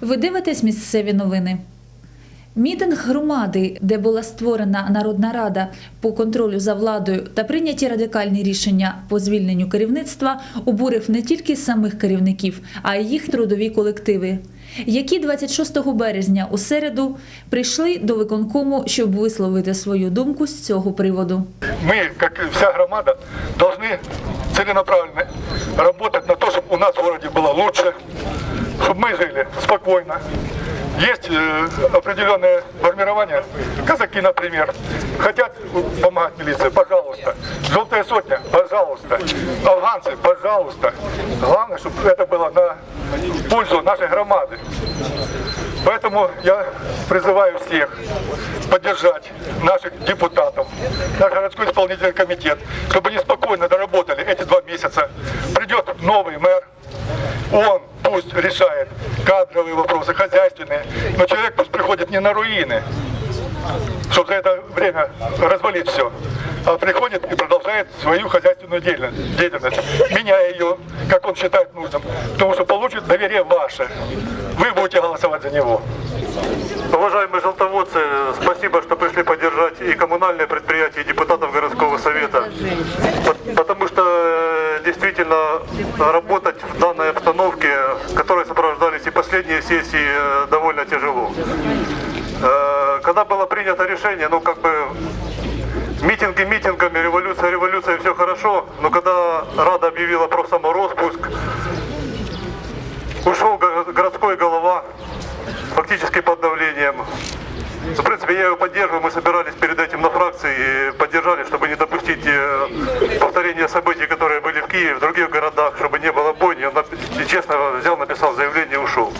Ви дивитесь місцеві новини. Мітинг громади, де була створена Народна рада по контролю за владою та прийняті радикальні рішення по звільненню керівництва, обурив не тільки самих керівників, а й їх трудові колективи, які 26 березня у середу прийшли до виконкому, щоб висловити свою думку з цього приводу. мы, как и вся громада, должны целенаправленно работать на то, чтобы у нас в городе было лучше, Чтобы мы жили спокойно. Есть э, определенное формирование, казаки, например, хотят помогать милиции, пожалуйста. Желтая сотня, пожалуйста. Афганцы, пожалуйста. Главное, чтобы это было на пользу нашей громады. Поэтому я призываю всех поддержать наших депутатов, наш городской исполнительный комитет, чтобы они спокойно доработали эти два месяца. Придет новый мэр, он пусть решает кадровые вопросы, хозяйственные, но человек пусть приходит не на руины, чтобы за это время развалить все, а приходит и продолжает свою хозяйственную деятельность, меняя ее, как он считает нужным, потому что получит доверие ваше. Вы будете голосовать за него. Уважаемые желтоводцы, спасибо, что пришли поддержать и коммунальные предприятия, и депутатов городского совета. По- Потому что э, действительно работать в данной обстановке, последние сессии, э, довольно тяжело. Э, Когда было принято решение, ну как бы митинги митингами, революция революция, все хорошо, но когда Рада объявила про самороспуск, ушел го- городской голова, фактически под давлением. В принципе, я его поддерживаю. Мы собирались перед этим на фракции и поддержали, чтобы не допустить э, повторения событий, которые были Киеве, в других городах, чтобы не было бойни. Он, честно, взял, написал заявление и ушел.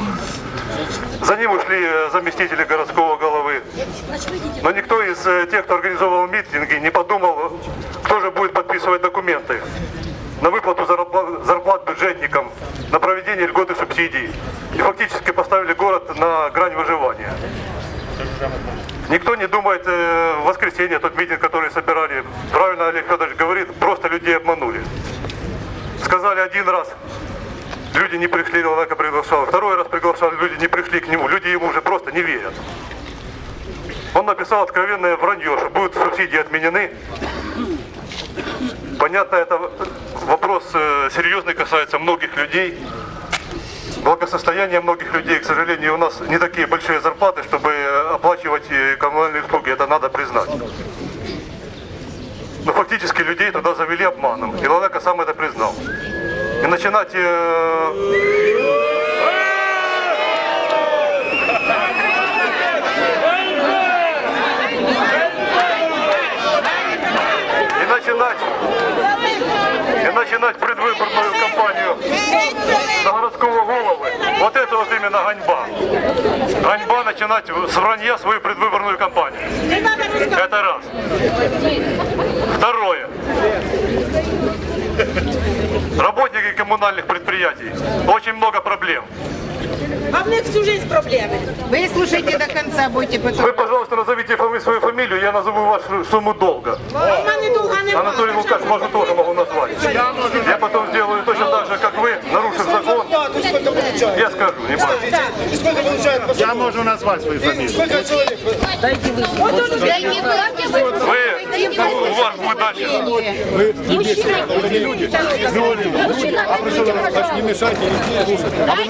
За ним ушли э, заместители городского головы. Но никто из э, тех, кто организовывал митинги, не подумал, кто же будет подписывать документы на выплату зарпла- зарплат бюджетникам, на проведение льгот и субсидий. И фактически поставили город на грань выживания. Никто не думает э, в воскресенье, тот митинг, который собирали, правильно Олег Федорович говорит, просто людей обманули. Сказали один раз, люди не пришли, Ланака приглашал. Второй раз приглашал, люди не пришли к нему. Люди ему уже просто не верят. Он написал откровенное вранье, что будут субсидии отменены. Понятно, это вопрос э, серьезный, касается многих людей. Благосостояние многих людей, к сожалению, у нас не такие большие зарплаты, чтобы оплачивать э, коммунальные услуги, это надо признать. Но фактически людей тогда завели обманом, и Лалека сам это признал. И начинать... э, И начинать... И начинать предвыборную кампанию на городского головы. Вот это вот именно ганьба. Ганьба начинать с вранья свою предвыборную кампанию. Это раз. Второе. Работники коммунальных предприятий. Очень много проблем. А в них всю жизнь проблемы. Вы слушайте до конца, будете потом. Вы, пожалуйста, назовите фами- свою фамилию, я назову вашу сумму долга. Анатолий Лукаш, можно тоже могу назвать. Я потом сделаю точно так же, как вы, нарушив закон. Я скажу, не бойтесь. Я можу назвати свою фамілію. Вы, у вас будет дальше.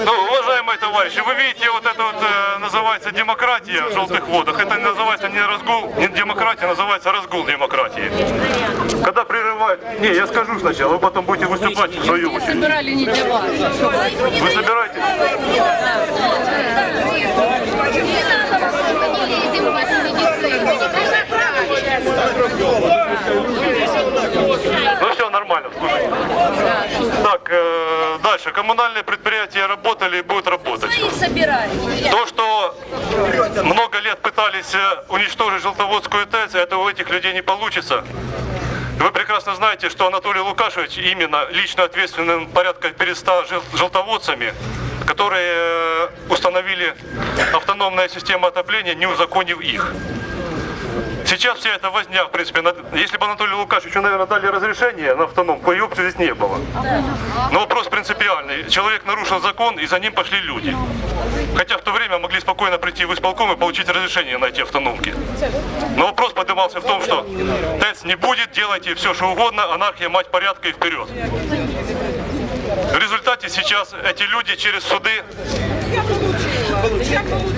Ну, уважаемые товарищи, вы видите, вот это вот э, называется демократия в желтых водах. Это не называется не разгул, не демократия, называется разгул демократии. Когда прерывают... Не, я скажу сначала, вы потом будете выступать в свою очередь. Собирали не для вас. Вы собираетесь? Ну все, нормально, слушай. Так, э, дальше. Коммунальные предприятия работали и будут работать. То, что много лет пытались э, уничтожить Желтоводскую ТЭЦ, это у этих людей не получится. Вы прекрасно знаете, что Анатолий Лукашевич именно лично ответственным порядка перед 100 жел- желтоводцами, которые э, установили автономная система отопления, не узаконив их. Сейчас вся эта возня, в принципе, над- если бы Анатолию Лукашевичу, наверное, дали разрешение на автономку, ее бы здесь не было. Но вопрос принципиальный. Человек нарушил закон, и за ним пошли люди. Хотя в то время могли спокойно прийти в исполком и получить разрешение на эти автономки. Но вопрос поднимался в том, что ТЭЦ не будет, делайте все, что угодно, анархия, мать порядка и вперед. В результате сейчас эти люди через суды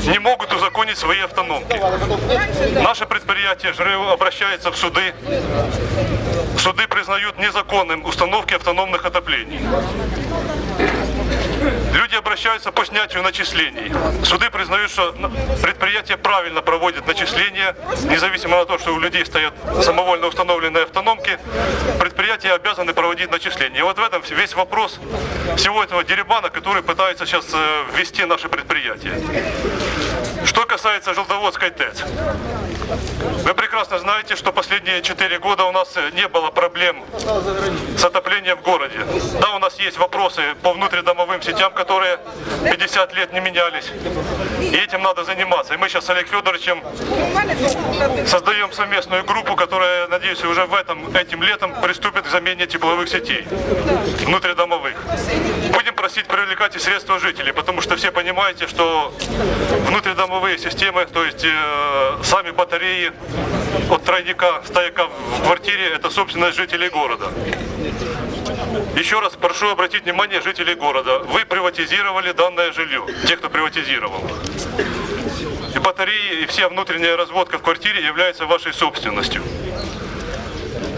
не могут узаконить свои автономки. Наше предприятие ЖРЭУ обращается в суды. Суды признают незаконным установки автономных отоплений. Люди обращаются по снятию начислений. Суды признают, что предприятие правильно проводит начисления, независимо от того, что у людей стоят самовольно установленные автономки, предприятия обязаны проводить начисления. И вот в этом весь вопрос всего этого деребана, который пытается сейчас э, ввести наше предприятие. Что касается Желтоводской ТЭЦ. Вы прекрасно знаете, что последние 4 года у нас э, не было проблем с отоплением в городе. Да, у нас есть вопросы по внутридомовым сетям, которые 50 лет не менялись. И этим надо заниматься. И мы сейчас с Олег Федоровичем создаем совместную группу, которая, надеюсь, уже в этом, этим летом приступит к замене тепловых сетей внутридомовых. Просить привлекать и средства жителей, потому что все понимаете, что внутридомовые системы, то есть э, сами батареи от тройника, стояка в квартире, это собственность жителей города. Еще раз прошу обратить внимание жителей города. Вы приватизировали данное жилье, те, кто приватизировал. И батареи, и вся внутренняя разводка в квартире является вашей собственностью.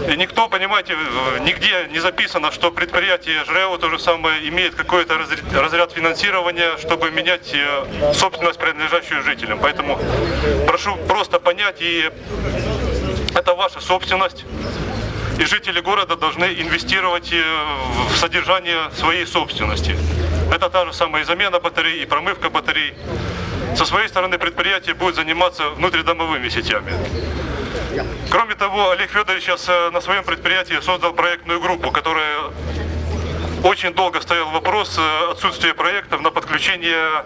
И никто, понимаете, нигде не записано, что предприятие ЖРЭО то же самое имеет какой-то разря- разряд финансирования, чтобы менять э, собственность, принадлежащую жителям. Поэтому прошу просто понять, и это ваша собственность. И жители города должны инвестировать э, в содержание своей собственности. Это та же самая и замена батарей, и промывка батарей. Со своей стороны предприятие будет заниматься внутридомовыми сетями. Кроме того, Олег Федорович сейчас э, на своем предприятии создал проектную группу, которая очень долго стоял вопрос э, отсутствия проектов на подключение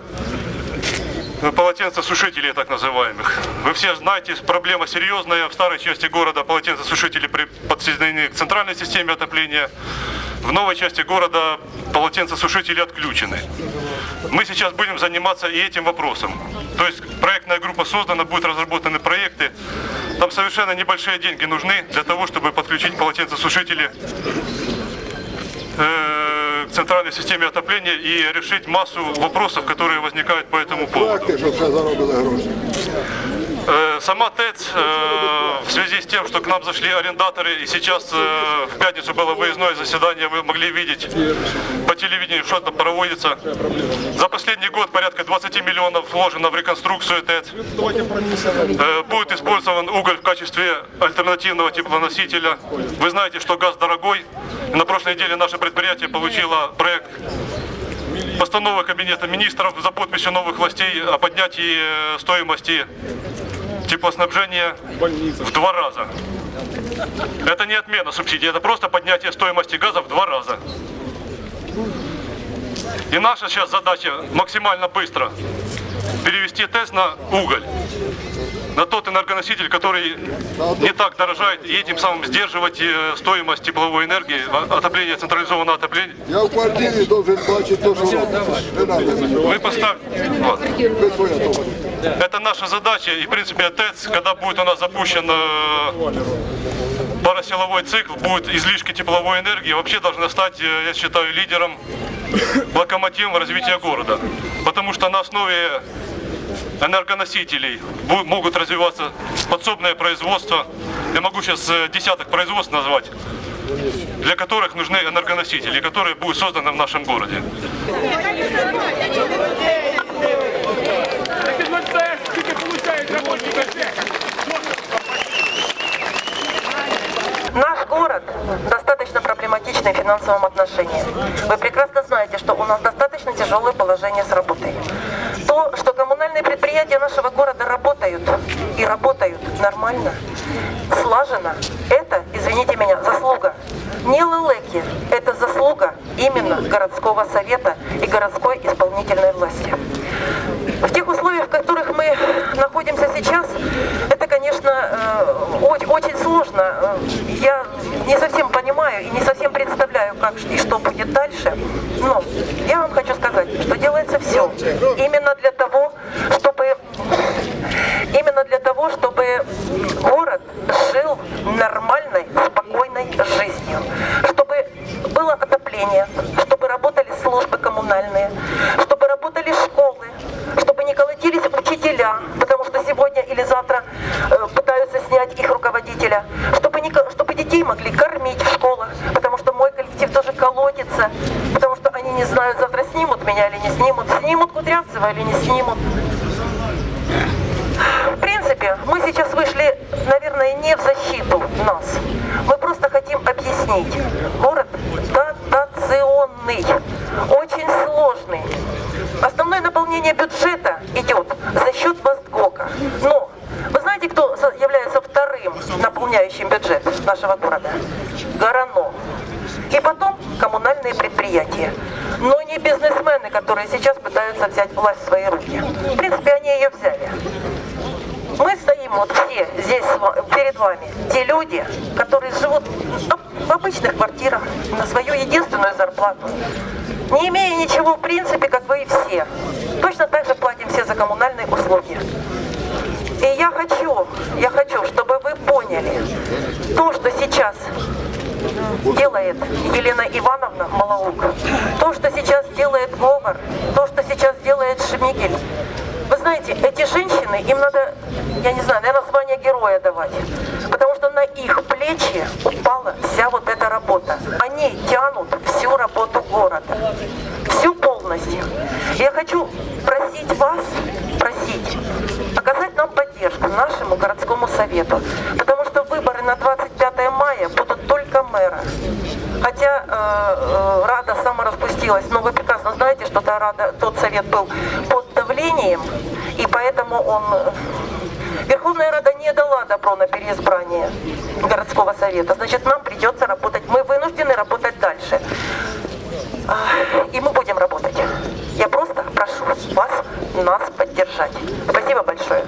э, полотенцесушителей так называемых. Вы все знаете, проблема серьезная. В старой части города полотенцесушители подсоединены к центральной системе отопления. В новой части города полотенцесушители отключены. Мы сейчас будем заниматься и этим вопросом. То есть проектная группа создана, будут разработаны проекты. Там совершенно небольшие деньги нужны для того, чтобы подключить полотенцесушители э, к центральной системе отопления и решить массу вопросов, которые возникают по этому поводу. Сама ТЭЦ э, в связи с тем, что к нам зашли арендаторы, и сейчас э, в пятницу было выездное заседание, вы могли видеть по телевидению, что там проводится. За последний год порядка 20 миллионов вложено в реконструкцию ТЭЦ. Э, Будет использован уголь в качестве альтернативного теплоносителя. Вы знаете, что газ дорогой. На прошлой неделе наше предприятие получило проект постановы Кабинета министров за подписью новых властей о поднятии э, стоимости теплоснабжения в два раза. Это не отмена субсидий, это просто поднятие стоимости газа в два раза. И наша сейчас задача максимально быстро перевести тест на уголь, на тот энергоноситель, который не так дорожает, и этим самым сдерживать э, стоимость тепловой энергии, а- отопления, централизованного отопления. Я в квартирі должен робиться. Не треба. Вы поставьте. Вот. Это наша задача. И, в принципе, ТЭЦ, когда будет у нас запущен э, парасиловой цикл, будет излишки тепловой энергии, вообще должна стать, э, я считаю, лидером, локомотивом развития города. Потому что на основе энергоносителей могут развиваться подсобное производство. Я могу сейчас э, десяток производств назвать, для которых нужны энергоносители, которые будут созданы в нашем городе. Наш город достаточно проблематичный в финансовом отношении. Вы прекрасно знаете, что у нас достаточно тяжелое положение с работой. То, что коммунальные предприятия нашего города работают и работают нормально, слаженно, это, извините меня, заслуга не Лылеки, это заслуга именно городского совета и городской исполнительной власти. В тех условиях, в которых мы находимся сейчас, это, конечно, э, очень сложно. Э, я не совсем понимаю и не совсем представляю, как и что будет дальше. Но я вам хочу сказать, что делается все именно для того, чтобы именно для того, чтобы город жил нормальной, спокойной жизнью, чтобы было отопление, чтобы работали службы коммунальные, что сегодня или завтра э, пытаются снять их руководителя, чтобы, не, чтобы детей могли кормить в школах, потому что мой коллектив тоже колотится, потому что они не знают, завтра снимут меня или не снимут, снимут Кудрявцева или не снимут. В принципе, мы сейчас вышли, наверное, не в защиту нас. Мы просто хотим объяснить. Основное наполнение бюджета идет за счет Востгока. Но вы знаете, кто является вторым наполняющим бюджет нашего города? Горано. И потом коммунальные предприятия. Но не бизнесмены, которые сейчас пытаются взять власть в свои руки. В принципе, они ее взяли. Мы стоим вот все здесь перед вами, те люди, которые живут в обычных квартирах на свою единственную зарплату, не имея ничего в принципе, как вы и все. Точно так же платим все за коммунальные услуги. И я хочу, я хочу, чтобы вы поняли, то, что сейчас делает Елена Ивановна Малаук, то, что сейчас делает Говор, то, что сейчас делает Шмигель. Вы знаете, эти женщины, им надо, я не знаю, наверное, звание героя давать. Потому что на их плечи упала вся вот эта работа. Они тянут всю работу города. Всю полностью. Я хочу просить вас, просить, оказать нам поддержку, нашему городскому совету. Потому что выборы на 25 мая будут только мэра. Хотя э, э, Рада самораспустилась, но вы прекрасно знаете, что та Рада, тот совет был под давлением, и поэтому он... э, Верховная Рада не дала добро на переизбрание городского совета. Значит, нам придется работать. Мы вынуждены работать дальше. А, И мы будем работать. Я просто прошу вас нас поддержать. Спасибо большое.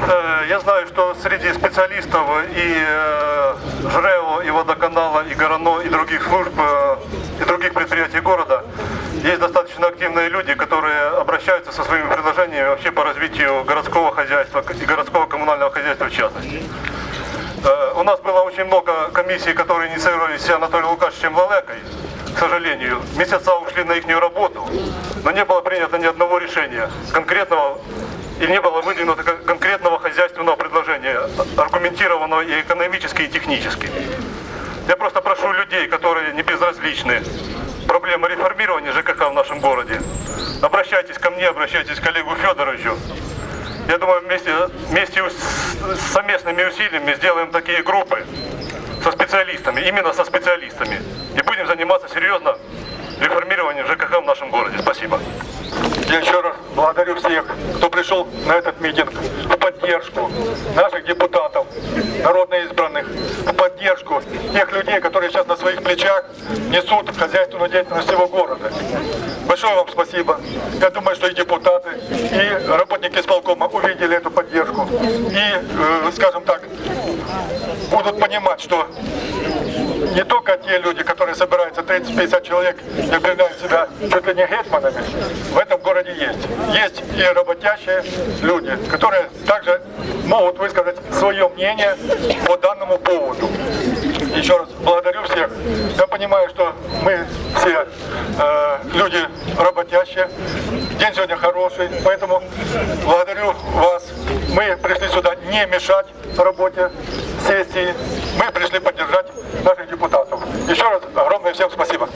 Э, Я знаю, что среди специалистов и э, ЖРЭО, и водоканала, и ГРАНО, и других служб, э, и других предприятий города есть достаточно активные люди, которые обращаются со своими предложениями вообще по развитию городского хозяйства и городского коммунального хозяйства в частности. У нас было очень много комиссий, которые инициировались Анатолием Лукашевичем Лалекой. К сожалению, месяца ушли на их работу, но не было принято ни одного решения конкретного и не было выдвинуто кон- конкретного хозяйственного предложения, аргументированного и экономически, и технически. Я просто прошу людей, которые не безразличны проблемы реформирования ЖКХ в нашем городе, обращайтесь ко мне, обращайтесь к Олегу Федоровичу. Я думаю, вместе, вместе с совместными усилиями сделаем такие группы со специалистами, именно со специалистами. И будем заниматься серьезно реформированием ЖКХ в нашем городе. Спасибо. Я еще раз благодарю всех, кто пришел на этот митинг в поддержку наших депутатов, народно избранных, в поддержку тех людей, которые сейчас на своих плечах несут хозяйственную деятельность всего города. Большое вам спасибо. Я думаю, что и депутаты, и работники исполкома увидели эту поддержку. И, э, скажем так, будут понимать, что не только те люди, которые собираются 30-50 человек и объявляют себя чуть ли не гетманами, в этом городе есть. Есть и работящие люди, которые также могут высказать свое мнение по данному поводу. Еще раз благодарю всех. Я понимаю, что мы все э, люди работящие. День сегодня хороший, поэтому благодарю вас. Мы пришли сюда не мешать работе сессии. Мы пришли поддержать наших депутатов. Еще раз огромное всем спасибо.